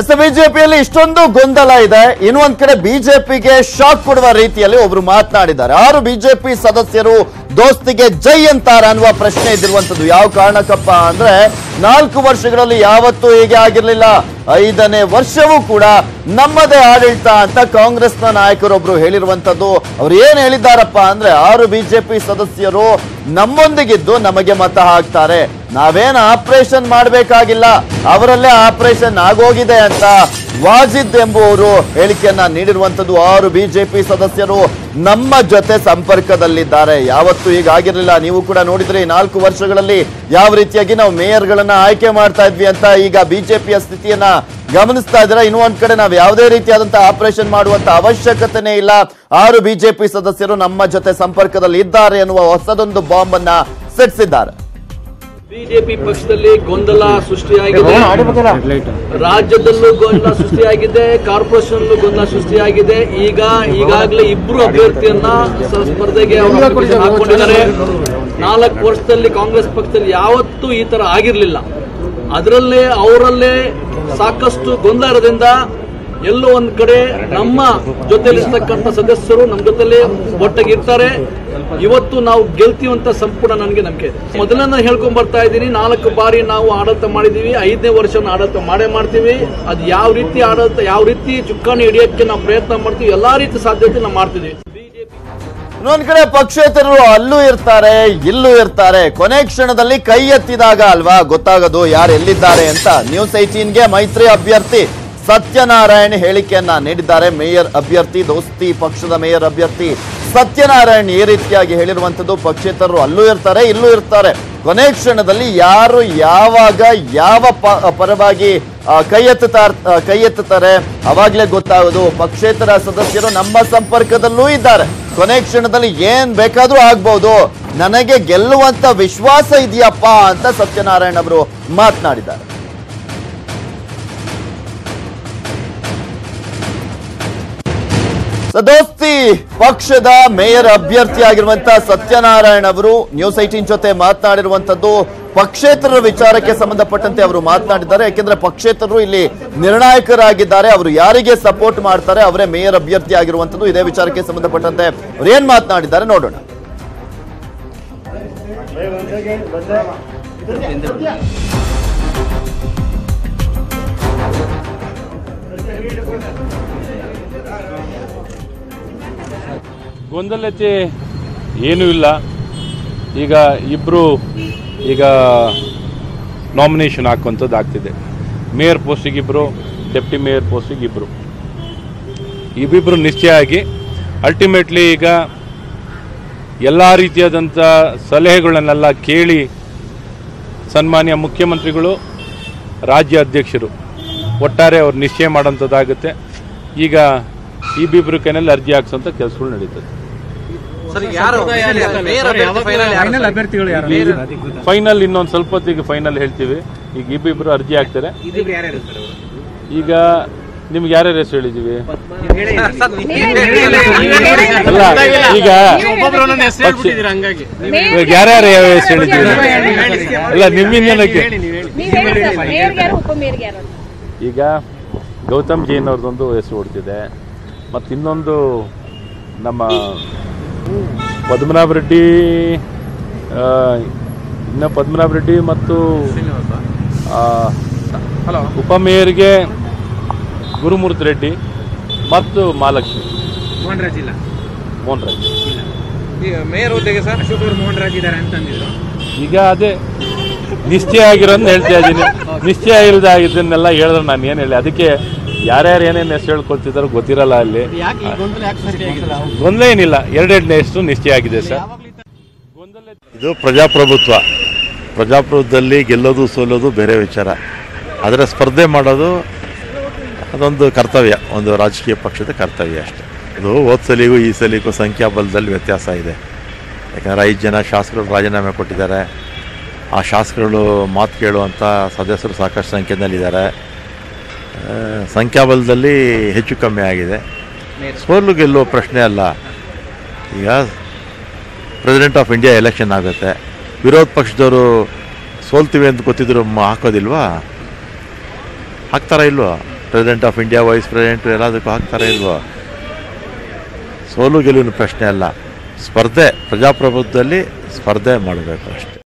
S, ಬಿಜೆಪಿಯಲ್ಲಿ ಇಷ್ಟೊಂದು ಗೊಂದಲ ಇದೆ. ಇನ್ನೊಂದ್ ಕಡೆ ಬಿಜೆಪಿಗೆ ಶಾಕ್ ಕೊಡುವ ರೀತಿಯಲ್ಲಿ ಒಬ್ರು ಮಾತನಾಡಿದ್ದಾರೆ. ಆರು ಬಿಜೆಪಿ ಸದಸ್ಯರು ದೋಸ್ತಿಗೆ ಜೈ ಅಂತಾರ ಅನ್ನುವ ಪ್ರಶ್ನೆ ಇದ್ದಿರುವಂತದ್ದು ಯಾವ ಕಾರಣಕ್ಕಪ್ಪ ಅಂದ್ರೆ ನಾಲ್ಕು ವರ್ಷಗಳಲ್ಲಿ ಯಾವತ್ತೂ ಹೀಗೆ ಆಗಿರ್ಲಿಲ್ಲ. ಐದನೇ ವರ್ಷವೂ ಕೂಡ ನಮ್ಮದೇ ಆಡಳಿತ ಅಂತ ಕಾಂಗ್ರೆಸ್ನ ನಾಯಕರೊಬ್ರು ಹೇಳಿರುವಂತದ್ದು ಅವ್ರು ಏನ್ ಹೇಳಿದ್ದಾರಪ್ಪ ಅಂದ್ರೆ ಆರು ಬಿಜೆಪಿ ಸದಸ್ಯರು ನಮ್ಮೊಂದಿಗಿದ್ದು ನಮಗೆ ಮತ ಹಾಕ್ತಾರೆ. ನಾವೇನು ಆಪರೇಷನ್ ಮಾಡಬೇಕಾಗಿಲ್ಲ. ಅವರಲ್ಲೇ ಆಪರೇಷನ್ ಆಗೋಗಿದೆ ಅಂತ ವಾಜಿದ್ ಎಂಬುವರು ಹೇಳಿಕೆಯನ್ನ ನೀಡಿರುವಂತದ್ದು ಆರು ಬಿಜೆಪಿ ಸದಸ್ಯರು ನಮ್ಮ ಜೊತೆ ಸಂಪರ್ಕದಲ್ಲಿದ್ದಾರೆ. ಯಾವತ್ತೂ ಈಗಾಗಿರಲಿಲ್ಲ ನೀವು ಕೂಡ ನೋಡಿದ್ರೆ ನಾಲ್ಕು ವರ್ಷಗಳಲ್ಲಿ ಯಾವ ರೀತಿಯಾಗಿ ನಾವು ಮೇಯರ್ಗಳನ್ನ ಆಯ್ಕೆ ಮಾಡ್ತಾ ಇದ್ವಿ ಅಂತ ಈಗ ಬಿಜೆಪಿಯ ಸ್ಥಿತಿಯನ್ನ ಗಮನಿಸ್ತಾ ಇದ್ದೀರಾ? ಇನ್ನು ಒಂದ್ ಕಡೆ ನಾವು ಯಾವುದೇ ರೀತಿಯಾದಂತಹ ಆಪರೇಷನ್ ಮಾಡುವಂತ ಅವಶ್ಯಕತೆನೇ ಇಲ್ಲ. ಆರು ಬಿಜೆಪಿ ಸದಸ್ಯರು ನಮ್ಮ ಜೊತೆ ಸಂಪರ್ಕದಲ್ಲಿ ಇದ್ದಾರೆ ಎನ್ನುವ ಹೊಸದೊಂದು ಬಾಂಬ್ ಅನ್ನ ಸೆಟ್ಸಿದ್ದಾರೆ ಬಿಜೆಪಿ ಪಕ್ಷದಲ್ಲಿ ಗೊಂದಲ ಸೃಷ್ಟಿಯಾಗಿದೆ. ರಾಜ್ಯದಲ್ಲೂ ಗೊಂದಲ ಸೃಷ್ಟಿಯಾಗಿದೆ ಕಾರ್ಪೊರೇಷನ್ ಗೊಂದಲ ಸೃಷ್ಟಿಯಾಗಿದೆ. ಈಗ ಈಗಾಗಲೇ ಇಬ್ರು ಅಭ್ಯರ್ಥಿಯನ್ನ ಸ್ಪರ್ಧೆಗೆ ಅವರು ಹಾಕೊಂಡಿದ್ದಾರೆ. ನಾಲ್ಕು ವರ್ಷದಲ್ಲಿ ಕಾಂಗ್ರೆಸ್ ಪಕ್ಷದಲ್ಲಿ ಯಾವತ್ತೂ ಈ ತರ ಆಗಿರ್ಲಿಲ್ಲ. ಅದರಲ್ಲೇ ಅವರಲ್ಲೇ ಸಾಕಷ್ಟು ಗೊಂದಲದಿಂದ ಎಲ್ಲೋ ಒಂದು ಕಡೆ ನಮ್ಮ ಜೊತೆಲಿರ್ತಕ್ಕಂಥ ಸದಸ್ಯರು ನಮ್ಮ ಜೊತೆಲಿ ಒಟ್ಟಾಗಿ ಇರ್ತಾರೆ ಇವತ್ತು ನಾವು ಗೆಲ್ತೀವಂತ ಸಂಪೂರ್ಣ ನನಗೆ ನಂಬಿಕೆ ಇದೆ. ಮೊದಲನ್ನ ನಾನು ಹೇಳ್ಕೊಂಡ್ ಬರ್ತಾ ಇದ್ದೀನಿ. ನಾಲ್ಕು ಬಾರಿ ನಾವು ಆಡಳಿತ ಮಾಡಿದೀವಿ. ಐದನೇ ವರ್ಷ ಆಡಳಿತ ಮಾಡೇ ಮಾಡ್ತೀವಿ. ಅದು ಯಾವ ರೀತಿ ಆಡಳಿತ, ಯಾವ ರೀತಿ ಚುಕ್ಕಾಣಿ ಹಿಡಿಯೋಕ್ಕೆ ನಾವು ಪ್ರಯತ್ನ ಮಾಡ್ತೀವಿ, ಎಲ್ಲಾ ರೀತಿ ಸಾಧ್ಯತೆ ನಾವು ಮಾಡ್ತಿದ್ದೀವಿ ಇನ್ನೊಂದ್ ಕಡೆ ಪಕ್ಷೇತರರು ಅಲ್ಲೂ ಇರ್ತಾರೆ, ಇಲ್ಲೂ ಇರ್ತಾರೆ. ಕೊನೆ ಕ್ಷಣದಲ್ಲಿ ಕೈ ಎತ್ತಿದಾಗ ಅಲ್ವಾ? ಗೊತ್ತಾಗೋದು ಯಾರು ಎಲ್ಲಿದ್ದಾರೆ ಅಂತ. ನ್ಯೂಸ್ ಏಟೀನ್ಗೆ ಮೈತ್ರಿ ಅಭ್ಯರ್ಥಿ ಸತ್ಯನಾರಾಯಣ್ ಹೇಳಿಕೆಯನ್ನ ನೀಡಿದ್ದಾರೆ. ಮೇಯರ್ ಅಭ್ಯರ್ಥಿ, ದೋಸ್ತಿ ಪಕ್ಷದ ಮೇಯರ್ ಅಭ್ಯರ್ಥಿ ಸತ್ಯನಾರಾಯಣ್ ಈ ರೀತಿಯಾಗಿ ಹೇಳಿರುವಂಥದ್ದು. ಪಕ್ಷೇತರರು ಅಲ್ಲೂ ಇರ್ತಾರೆ, ಇಲ್ಲೂ ಇರ್ತಾರೆ. ಕೊನೆ ಕ್ಷಣದಲ್ಲಿ ಯಾರು ಯಾವಾಗ ಯಾವ ಪರವಾಗಿ ಕೈ ಎತ್ತುತ್ತಾ ಕೈ ಎತ್ತುತ್ತಾರೆ ಅವಾಗ್ಲೇ ಗೊತ್ತಾಗೋದು. ಪಕ್ಷೇತರ ಸದಸ್ಯರು ನಮ್ಮ ಸಂಪರ್ಕದಲ್ಲೂ ಇದ್ದಾರೆ. ಕೊನೆ ಕ್ಷಣದಲ್ಲಿ ಏನ್ ಬೇಕಾದ್ರೂ ಆಗ್ಬಹುದು ನನಗೆ ಗೆಲ್ಲುವಂತ ವಿಶ್ವಾಸ ಇದೆಯಪ್ಪ ಅಂತ ಸತ್ಯನಾರಾಯಣ ಅವರು ಮಾತನಾಡಿದ್ದಾರೆ. ಸದೋಸ್ತಿ ಪಕ್ಷದ ಮೇಯರ್ ಅಭ್ಯರ್ಥಿ ಸತ್ಯನಾರಾಯಣ ಸತ್ಯನಾರಾಯಣ್ ಅವರು ನ್ಯೂಸ್ ಐಟೀನ್ ಜೊತೆ ಮಾತನಾಡಿರುವಂತದ್ದು ಪಕ್ಷೇತರರ ವಿಚಾರಕ್ಕೆ ಸಂಬಂಧಪಟ್ಟಂತೆ ಅವರು ಮಾತನಾಡಿದ್ದಾರೆ. ಯಾಕೆಂದ್ರೆ ಪಕ್ಷೇತರರು ಇಲ್ಲಿ ನಿರ್ಣಾಯಕರಾಗಿದ್ದಾರೆ. ಅವರು ಯಾರಿಗೆ ಸಪೋರ್ಟ್ ಮಾಡ್ತಾರೆ ಅವರೇ ಮೇಯರ್ ಅಭ್ಯರ್ಥಿ ಆಗಿರುವಂತದ್ದು ಇದೇ ವಿಚಾರಕ್ಕೆ ಸಂಬಂಧಪಟ್ಟಂತೆ ಅವ್ರು ಏನ್ ಮಾತನಾಡಿದ್ದಾರೆ ನೋಡೋಣ. ಗೊಂದಲತೆ ಏನೂ ಇಲ್ಲ. ಈಗ ಇಬ್ಬರು ಈಗ ನಾಮಿನೇಷನ್ ಹಾಕುವಂಥದ್ದು ಆಗ್ತಿದೆ. ಮೇಯರ್ ಪೋಸ್ಟಿಗೆ ಇಬ್ಬರು ಡೆಪ್ಟಿ ಮೇಯರ್ ಪೋಸ್ಟಿಗೆ ಇಬ್ಬರು ಇಬ್ಬಿಬ್ಬರು ನಿಶ್ಚಯ ಆಗಿ ಅಲ್ಟಿಮೇಟ್ಲಿ ಈಗ ಎಲ್ಲ ರೀತಿಯಾದಂಥ ಸಲಹೆಗಳನ್ನೆಲ್ಲ ಕೇಳಿ ಸನ್ಮಾನ್ಯ ಮುಖ್ಯಮಂತ್ರಿಗಳು, ರಾಜ್ಯ ಅಧ್ಯಕ್ಷರು ಒಟ್ಟಾರೆ ಅವ್ರು ನಿಶ್ಚಯ ಮಾಡೋಂಥದ್ದಾಗುತ್ತೆ ಈಗ ಇಬ್ಬಿಬ್ಬರು ಕೈನಲ್ಲಿ ಅರ್ಜಿ ಹಾಕ್ಸೋಂಥ ಕೆಲಸಗಳು ನಡೀತದೆ. ಫೈನಲ್ ಅಭ್ಯರ್ಥಿಗಳು ಯಾರು ಫೈನಲ್ ಇನ್ನೊಂದು ಸ್ವಲ್ಪ ಹೊತ್ತಿಗೆ ಫೈನಲ್ ಹೇಳ್ತೀವಿ. ಈಗ ಇಬ್ಬಿಬ್ರು ಅರ್ಜಿ ಹಾಕ್ತಾರೆ. ಈಗ ನಿಮ್ಗೆ ಯಾರ್ಯಾರ ಹೆಸರು ಹೇಳಿದೀವಿ? ಅಲ್ಲ ಈಗ ಯಾರ್ಯಾರ ಯಾವ ಹೆಸರು ಹೇಳಿದೀವಿ? ಅಲ್ಲ ನಿಮ್ಮಿಂದನಕ್ಕೆ ಈಗ ಗೌತಮ್ ಜೈನ್ ಅವ್ರದ್ದೊಂದು ಹೆಸರು ಹೊಡ್ತಿದೆ. ಮತ್ತು ಇನ್ನೊಂದು ನಮ್ಮ ಪದ್ಮನಾಭ ರೆಡ್ಡಿ ಇನ್ನು ಪದ್ಮನಾಭ ರೆಡ್ಡಿ ಮತ್ತು ಉಪಮೇಯರ್ಗೆ ಗುರುಮೂರ್ತಿ ರೆಡ್ಡಿ ಮತ್ತು ಮಹಾಲಕ್ಷ್ಮಿ. ಮೋಹನ್ ರಾಜ್ ಇಲ್ಲ. ಮೋಹನ್ ರಾಜ್ ಮೇಯರ್ ಹುದ್ದೆಗೆ ಸರ್ ಅಶೋಕ್ ಅವರು ಮೋಹನ್ ರಾಜ್ ಇದ್ದಾರೆ ಅಂತಂದಿದ್ರು ಈಗ ಅದೇ ನಿಶ್ಚಯ ಆಗಿರೋದನ್ನ ಹೇಳ್ತಾ ಇದ್ದೀನಿ. ನಿಶ್ಚಯ ಇಲ್ಲದೆ ಆಗಿದ್ದನ್ನೆಲ್ಲ ಹೇಳಿದ್ರೆ ನಾನು ಏನು ಹೇಳಿ? ಅದಕ್ಕೆ ಯಾರ್ಯಾರು ಏನೇನು ಹೆಸರು ಹೇಳ್ಕೊಳ್ತಿದ್ದಾರೋ ಗೊತ್ತಿರಲ್ಲ ಅಲ್ಲಿ. ಗೊಂದಲ ಏನಿಲ್ಲ. ಎರಡೆರಡನೇ ಹೆಸರು ನಿಶ್ಚಯ ಆಗಿದೆ ಸರ್. ಇದು ಪ್ರಜಾಪ್ರಭುತ್ವ. ಪ್ರಜಾಪ್ರಭುತ್ವದಲ್ಲಿ ಗೆಲ್ಲೋದು ಸೋಲೋದು ಬೇರೆ ವಿಚಾರ. ಆದರೆ ಸ್ಪರ್ಧೆ ಮಾಡೋದು ಅದೊಂದು ಕರ್ತವ್ಯ ಒಂದು ರಾಜಕೀಯ ಪಕ್ಷದ ಕರ್ತವ್ಯ ಅಷ್ಟೇ. ಇದು ಹೋದ ಸಲಿಗೂ ಈ ಸಲಿಗೂ ಸಂಖ್ಯಾಬಲದಲ್ಲಿ ವ್ಯತ್ಯಾಸ ಇದೆ. ಯಾಕಂದರೆ ಐದು ಜನ ಶಾಸಕರು ರಾಜೀನಾಮೆ ಕೊಟ್ಟಿದ್ದಾರೆ. ಆ ಶಾಸಕರುಗಳು ಮಾತು ಕೇಳುವಂಥ ಸದಸ್ಯರು ಸಾಕಷ್ಟು ಸಂಖ್ಯೆಯಲ್ಲಿದ್ದಾರೆ. ಸಂಖ್ಯಾಬಲದಲ್ಲಿ ಹೆಚ್ಚು ಕಮ್ಮಿ ಆಗಿದೆ. ಸೋಲು ಗೆಲ್ಲುವ ಪ್ರಶ್ನೆ ಅಲ್ಲ. ಈಗ ಪ್ರೆಸಿಡೆಂಟ್ ಆಫ್ ಇಂಡಿಯಾ ಎಲೆಕ್ಷನ್ ಆಗುತ್ತೆ. ವಿರೋಧ ಪಕ್ಷದವರು ಸೋಲ್ತೀವಿ ಅಂತ ಗೊತ್ತಿದ್ರು ಹಾಕೋದಿಲ್ವಾ? ಹಾಕ್ತಾರಾ ಇಲ್ವೋ? President of India vice president ಎಲ್ಲದಕ್ಕೂ ಹಾಕ್ತಾರೆ ಇಲ್ವೋ? ಸೋಲು ಗೆಲುವಿನ ಪ್ರಶ್ನೆ ಅಲ್ಲ. ಸ್ಪರ್ಧೆ, ಪ್ರಜಾಪ್ರಭುತ್ವದಲ್ಲಿ ಸ್ಪರ್ಧೆ ಮಾಡಬೇಕು ಅಷ್ಟೇ.